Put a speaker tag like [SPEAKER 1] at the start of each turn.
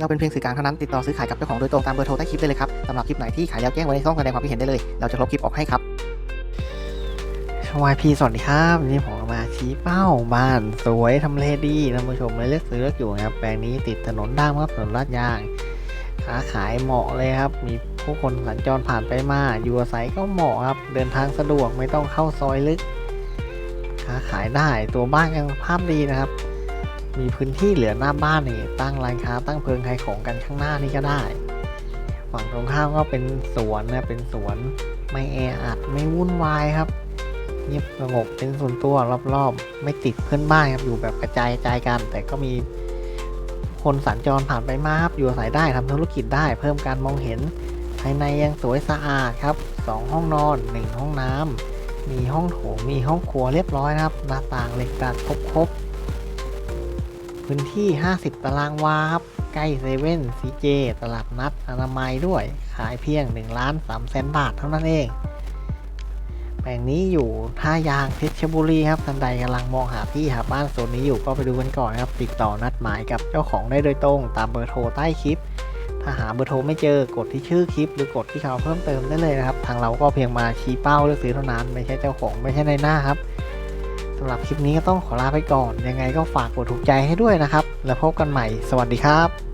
[SPEAKER 1] เราเป็นเพียงสื่อกลางเท่านั้นติดต่อซื้อขายกับเจ้าของโดยตรงตามเบอร์โทรใต้คลิปได้เลยครับสำหรับคลิปไหนที่ขายแล้วแจ้งไว้ในช่องแสดงความคิดเห็นได้เลย เราจะลบคลิปออกให้ครับวายพีสวัสดีครับวันนี้ผมมาชี้เป้าบ้านสวยทำเลดีท่านผู้ชมเลยเลือกซื้อเลือกอยู่นะครับแปลงนี้ติดถนนด้ามครับถนนลาดยางค้าขายเหมาะเลยครับ มีผู้คนสัญจรผ่านไปมาอยู่อาศัยก็เหมาะครับ เดินทางสะดวกไม่ต้องเข้าซอยลึก ค้าขายได้ตัวบ้านยังภาพดีนะครับ มีพื้นที่เหลือหน้าบ้านนี่ตั้งร้านค้าตั้งเพิงขายของกันข้างหน้านี่ก็ได้ ฝั่งตรงข้ามก็เป็นสวนนะเป็นสวนไม่แออัดไม่วุ่นวายครับเงียบสงบเป็นส่วนตัวรอบๆ ไม่ติดเพื่อนบ้านครับอยู่แบบกระจายกระจายกัน แต่ก็มีคนสัญจรผ่านไปมาครับอยู่อาศัยได้ทำธุรกิจได้ เพิ่มการมองเห็น ภายในยังสวยสะอาดครับสองห้องนอนหนึ่งห้องน้ำมีห้องโถงมีห้องครัวเรียบร้อยนะครับหน้าต่างเหล็กดัดครบครบๆ พื้นที่ 50 ตารางวาครับ ใกล้เซเว่นซีเจตลาดนัดอนามัยด้วย ขายเพียง1ล้าน3แสนบาทเท่านั้นเอง แปลงนี้อยู่ท่ายางเพชรบุรีครับท่านใดกำลังมองหาที่หาบ้านโซนนี้อยู่ก็ไปดูกันก่อนครับ ติดต่อนัดหมายกับเจ้าของได้โดยตรง ตามเบอร์โทรใต้คลิป ถ้าหาเบอร์โทรไม่เจอกดที่ชื่อคลิป หรือกดที่เขาเพิ่มเติมได้เลยนะครับ ทางเราก็เพียงมาชี้เป้าเลือกซื้อเท่านั้น ไม่ใช่เจ้าของไม่ใช่ในหน้าครับ สำหรับคลิปนี้ก็ต้องขอลาไปก่อน ยังไงก็ฝากกดถูกใจให้ด้วยนะครับ แล้วพบกันใหม่ สวัสดีครับ